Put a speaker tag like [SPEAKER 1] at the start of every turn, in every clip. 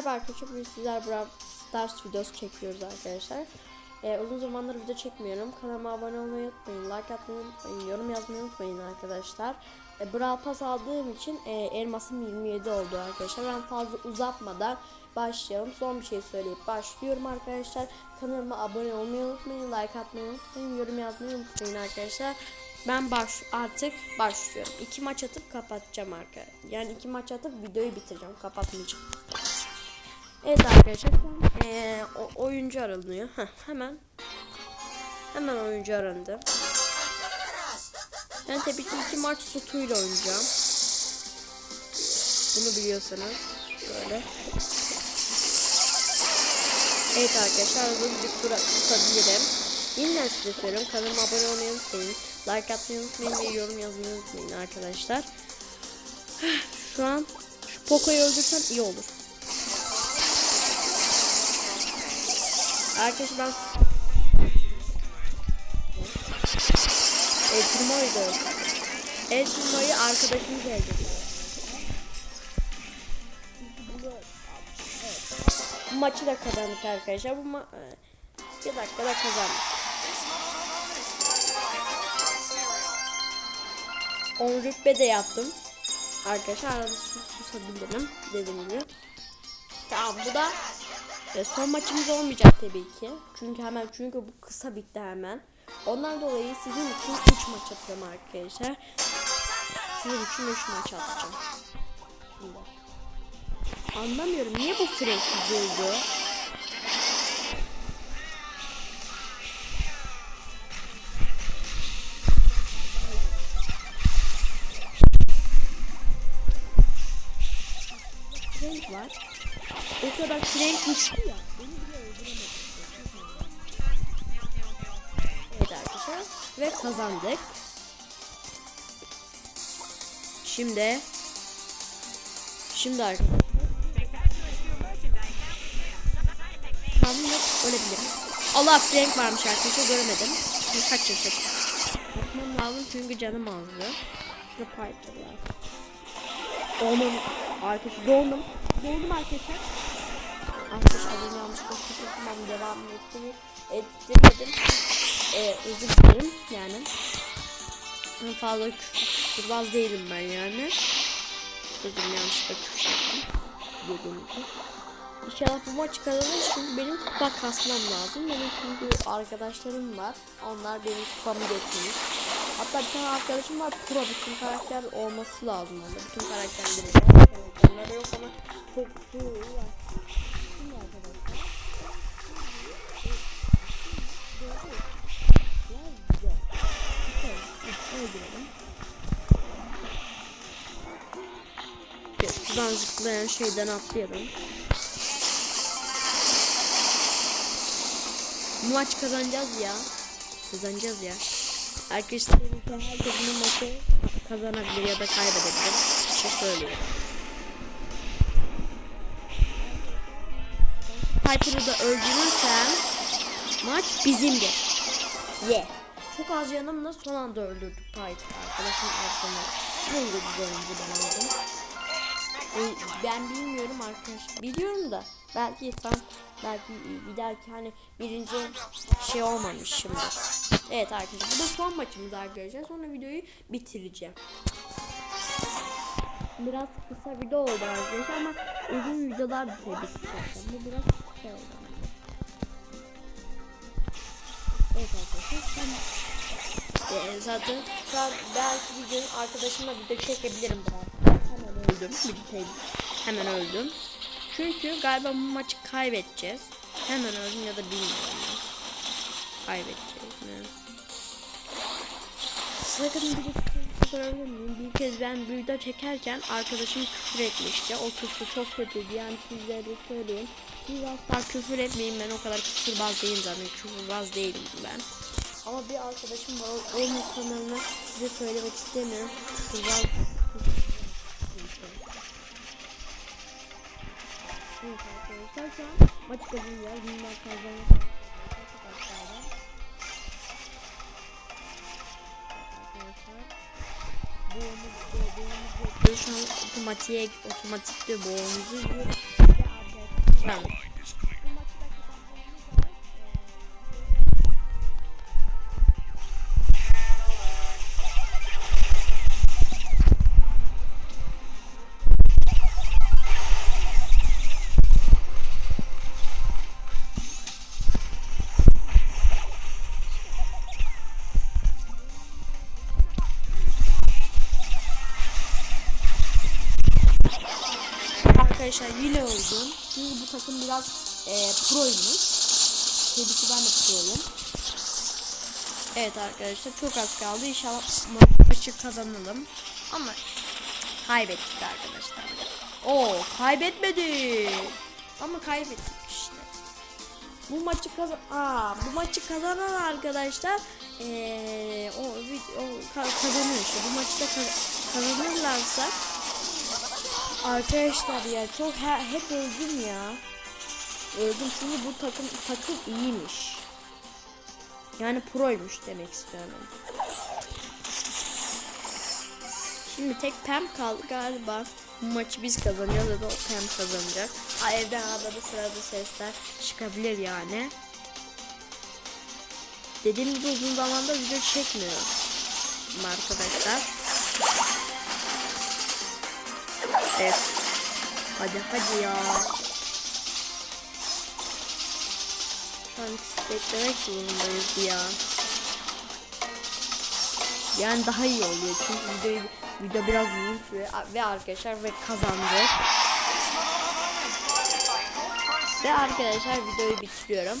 [SPEAKER 1] Merhaba arkadaşlar, bugün sizler Brawl Stars videosu çekiyoruz arkadaşlar. Ee, uzun zamandır video çekmiyorum. Kanalıma abone olmayı unutmayın, like atmayı unutmayın, yorum yazmayı unutmayın arkadaşlar. Ee, Brawl Pass aldığım için e, elmasım 27 oldu arkadaşlar. Ben fazla uzatmadan başlayalım. Son bir şey söyleyip başlıyorum arkadaşlar. Kanalıma abone olmayı unutmayın, like atmayı unutmayın, yorum yazmayı unutmayın arkadaşlar. Ben baş artık başlıyorum. İki maç atıp kapatacağım arkadaşlar. Yani iki maç atıp videoyu bitireceğim. Kapatmayacağım. Evet arkadaşlar. Ee, oyuncu aranıyor. Heh, hemen. Hemen oyuncu arandı. Ben tabii ki iki maç sütuyla oynayacağım. Bunu biliyorsanız. Böyle. Evet arkadaşlar uzun bir süre tutabilirim. Yeniden size söylüyorum. Kanalıma abone olmayı unutmayın. Like atmayı unutmayın ve yorum yazmayı unutmayın arkadaşlar. Şu an şu Poco'yu öldürsem iyi olur. Arkadaşlar ben El Primo'ydu. El Primo'yu arkadaşımız öldürdü. Bu maçı da kazandık arkadaşlar. Bu ma e, bir dakikada kazandık. 10 rütbe de yaptım. Arkadaşlar arada sus susabilirim dediğim gibi. Tamam bu da e, son maçımız olmayacak tabii ki. Çünkü hemen çünkü bu kısa bitti hemen. Ondan dolayı sizin için 3 maç atacağım arkadaşlar. Sizin için 3 maç atacağım. Şimdi. Anlamıyorum niye bu sürekli durdu? Frank var. O kadar Frank güçlü ya. Beni bile öldüremedi. Evet arkadaşlar. Ve kazandık. Şimdi Şimdi arkadaşlar Tamamdır ölebilirim. Allah Frank varmış arkadaşlar göremedim. Şimdi kaç yaşa Bakmam lazım çünkü canım azdı. Şurada var. Onun arkadaşlar doğdum. Doğdum arkadaşlar. Arkadaşlar beni yanlışlıkla tutmam devam ettim. Ettirmedim. Ee, özür dilerim yani. Ben fazla küfürbaz değilim ben yani. Özür yanlışlıkla küfür ettim. Gördüğünüz gibi. İnşallah bu maçı kazanırız çünkü benim kupa kasmam lazım. Benim çünkü arkadaşlarım var. Onlar benim kupamı getirmiş. Hatta bir tane arkadaşım var pro bütün karakter olması lazım onda. Bütün karakterleri var. Karakterleri yok ama pro var. Şimdi arkadaşlar. Şuradan zıplayan şeyden atlayalım. Bu maç kazanacağız ya. Kazanacağız ya. Arkadaşlar herkes bu maçı kazanabilir ya da kaybedebilir. Bir şey söyleyeyim. Piper'ı da öldürürsem maç bizimdir. Ye. Yeah. Çok az yanımla son anda öldürdük Piper arkadaşım arkadaşım. Neydi güzel oyuncu ben aldım. E, ben bilmiyorum arkadaş. Biliyorum da belki tam belki bir dahaki hani birinci şey olmamışımdır. Evet arkadaşlar bu da son maçımız arkadaşlar. Sonra videoyu bitireceğim. Biraz kısa video oldu arkadaşlar ama uzun videolar çekeceğim. Bu biraz sen ee, zaten an belki bir gün arkadaşımla video çekebilirim bu Hemen öldüm. Birlikte hemen öldüm. Çünkü galiba bu maçı kaybedeceğiz. Hemen öldüm ya da bilmiyorum. Ben. Kaybedeceğiz mi? Sakın bir sorabilir miyim? Bir kez ben video çekerken arkadaşım küfür etmişti. O küfür çok kötüydü. Yani sizlere söyleyeyim. Siz asla küfür etmeyin. Ben o kadar küfürbaz değilim zaten. Küfürbaz değilim ben. Ama bir arkadaşım var. Onun kanalına size söylemek istemiyorum. Küfürbaz Evet arkadaşlar şu an maç kazanacağız. Bundan kazanacağız. Arkadaşlar. Boğumuz, boğumuz, boğumuz. Şu an otomatiğe, otomatikte boğumuzu Tamam. Arkadaşlar yine oldum. Çünkü bu takım biraz e, proymuş. Tabii ki ben de proyum. Evet arkadaşlar çok az kaldı. İnşallah ma- maçı kazanalım. Ama kaybettik arkadaşlar. Oo kaybetmedik. Ama kaybettik işte. Bu maçı kazan Aa, bu maçı kazanan arkadaşlar ee, o, o ka- kazanıyor işte. Bu maçı da kaz- kazanırlarsa Arkadaşlar ya çok he- hep öldüm ya. Öldüm çünkü bu takım takım iyiymiş. Yani proymuş demek istiyorum. Şimdi tek Pem kaldı galiba. Bu maçı biz kazanacağız ya da o Pem kazanacak. Ha, evden arada sırada sesler çıkabilir yani. Dediğim gibi uzun zamandır video çekmiyorum arkadaşlar. Evet. Hadi hadi ya. Şu an beklemek zorundayız ya. Yani daha iyi oluyor çünkü video, video biraz uzun sürüyor ve arkadaşlar ve kazandı. Ve arkadaşlar videoyu bitiriyorum.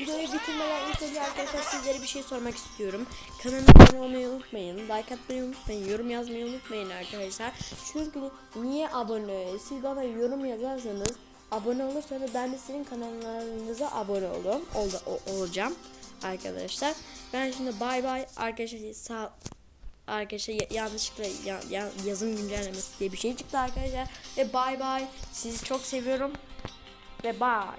[SPEAKER 1] Videoyu bitirmeden ilk önce arkadaşlar sizlere bir şey sormak istiyorum. Kanalıma abone olmayı unutmayın. Like atmayı unutmayın. Yorum yazmayı unutmayın arkadaşlar. Çünkü niye abone? Siz bana yorum yazarsanız abone olursanız ben de sizin kanallarınıza abone olurum. Ol, olacağım arkadaşlar. Ben şimdi bay bay arkadaşlar sağ Arkadaşlar ya- yanlışlıkla ya- ya- yazım güncellemesi diye bir şey çıktı arkadaşlar. Ve bay bay. Sizi çok seviyorum. Ve bay.